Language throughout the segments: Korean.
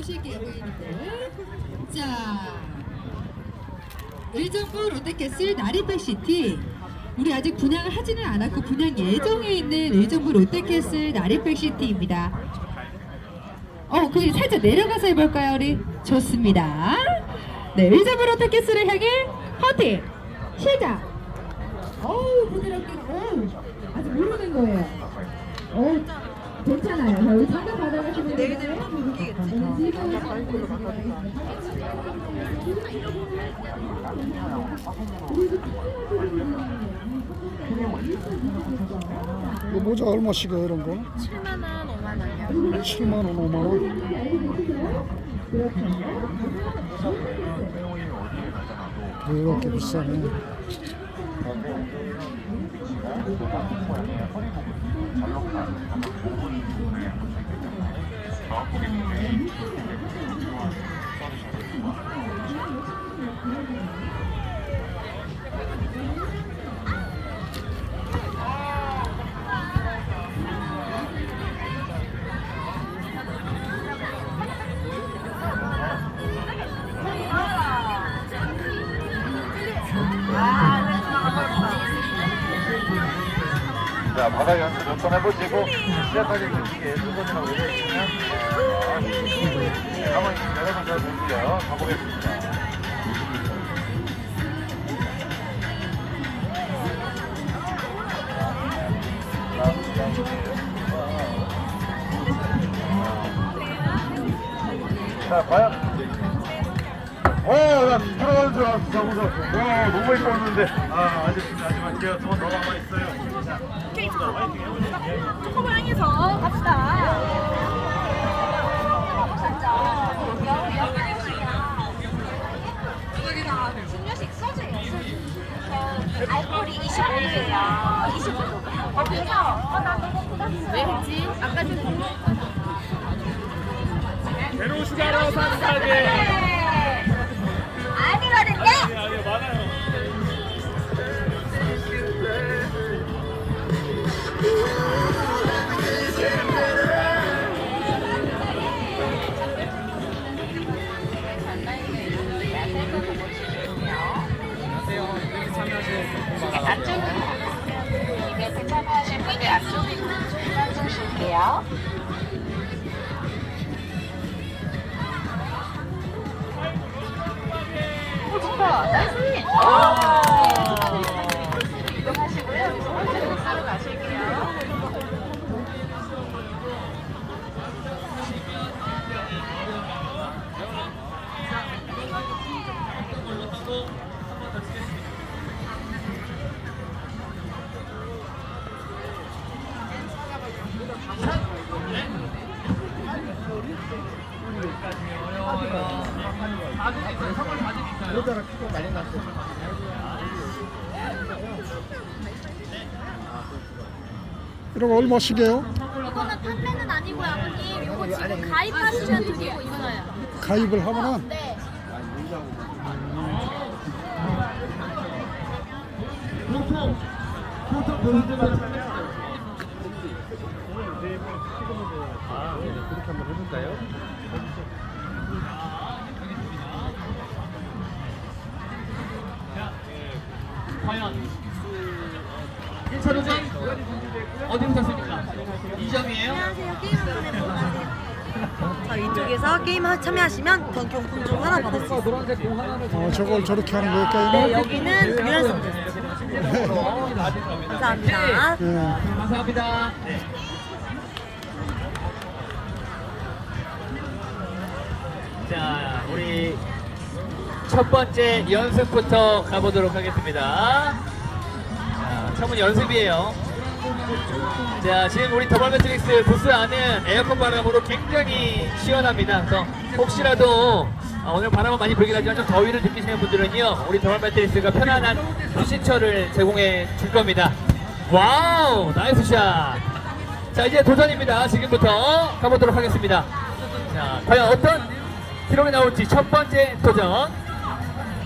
모실게요, 고객님들. 자, 일정부 롯데캐슬 나리백시티. 우리 아직 분양을 하지는 않았고 분양 예정에 있는 일정부 롯데캐슬 나리백시티입니다. 어, 그 살짝 내려가서 해볼까요, 우리? 좋습니다. 네, 일정부 롯데캐슬을 향해 헌팅 시작. 어우, 부드럽게. 어우, 아직 모르는 거예요. 어우, 괜찮아요. 자, 우리 잠깐 받아가시면 네, 이거 모자 얼마씩이야 이런 거? 7만 원, 5만 원이요. 7만 원, 5만 원. 왜 이렇게 비싸네? 자, 바다 연습 몇번 해보시고 시작하기 전에 수건이라고 해주시면 네, 가만히 볼게요. 가보겠습니다. 자, 과연 어, 나 들어가는 줄 알았어. 너무 좋았어. 와, 너무 입고 왔는데. 아, 아직, 아직 할게요. 두번더 남아있어요. 자, 초코볼 향해서 갑시다. 진료식 소주예요, 소주. 알코올이 25도예요. 25도. 거기서, 어, 나 너무 부담스러워. 왜 했지? 아까 좀. 제로 슈가로 산사게 이게 참여하실 분이 앞쪽에 있는 줄만 서실게요. 오, 좋다. 이런 거 얼마씩이에요? 이거는 판매는 아니고요, 아버님. 이거 지금 가입하시면 드리고 있어요. 가입을 하거나 네. 과연 어디 오셨습니까? 2점이에요? 자 이쪽에서 게임 하- 참여하시면 더 경품 중 하나 받을 수 있어요. 어, 저걸 저렇게 하는 거예요 네, 게임을? 여기는 유연성 테스트. 감사합니다. 예. 감사합니다 네. 자 우리 첫 번째 연습부터 가보도록 하겠습니다 자, 처음은 연습이에요 자 지금 우리 더블 매트릭스 부스 안은 에어컨 바람으로 굉장히 시원합니다. 그래서 혹시라도 어, 오늘 바람은 많이 불긴 하지만 좀 더위를 느끼시는 분들은요 우리 더블 매트릭스가 편안한 휴식처를 제공해 줄 겁니다. 와우 나이스 샷 자 이제 도전입니다. 지금부터 가보도록 하겠습니다. 자 과연 어떤 기록이 나올지 첫 번째 도전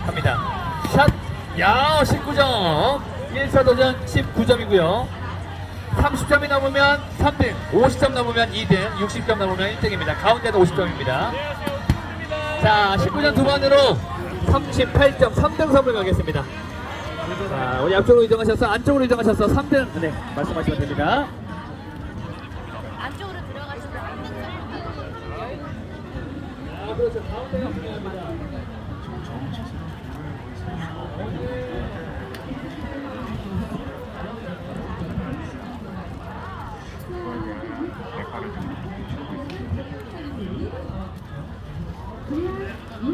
갑니다. 샷 야 19점. 1차 도전 19점이고요 30점이 넘으면 3등, 50점 넘으면 2등, 60점 넘으면 1등입니다. 가운데는 50점입니다. 자, 19전 두 번으로 38점 3등 선물 가겠습니다. 자, 우리 앞쪽으로 이동하셔서 안쪽으로 이동하셔서 3등 네, 말씀하시면 됩니다. 안쪽으로 들어가시면 아, 그렇죠. 가운데가 중요합니다. 고객님 너무 신경하실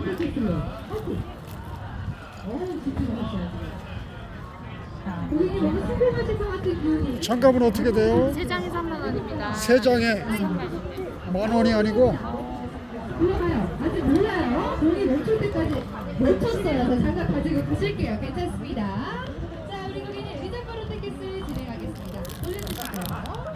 것 같은 기운이 장갑은 어떻게 돼요? 세 장에 3만 원입니다. 세 장에 만 원이 아니고 몰라요. 아직 몰라요. 공이 멈출 때까지 멈췄어요. 저 장갑 가지고 가실게요. 괜찮습니다. 자, 우리 고객님 의자 바로 테키스 진행하겠습니다. 돌려주실까요?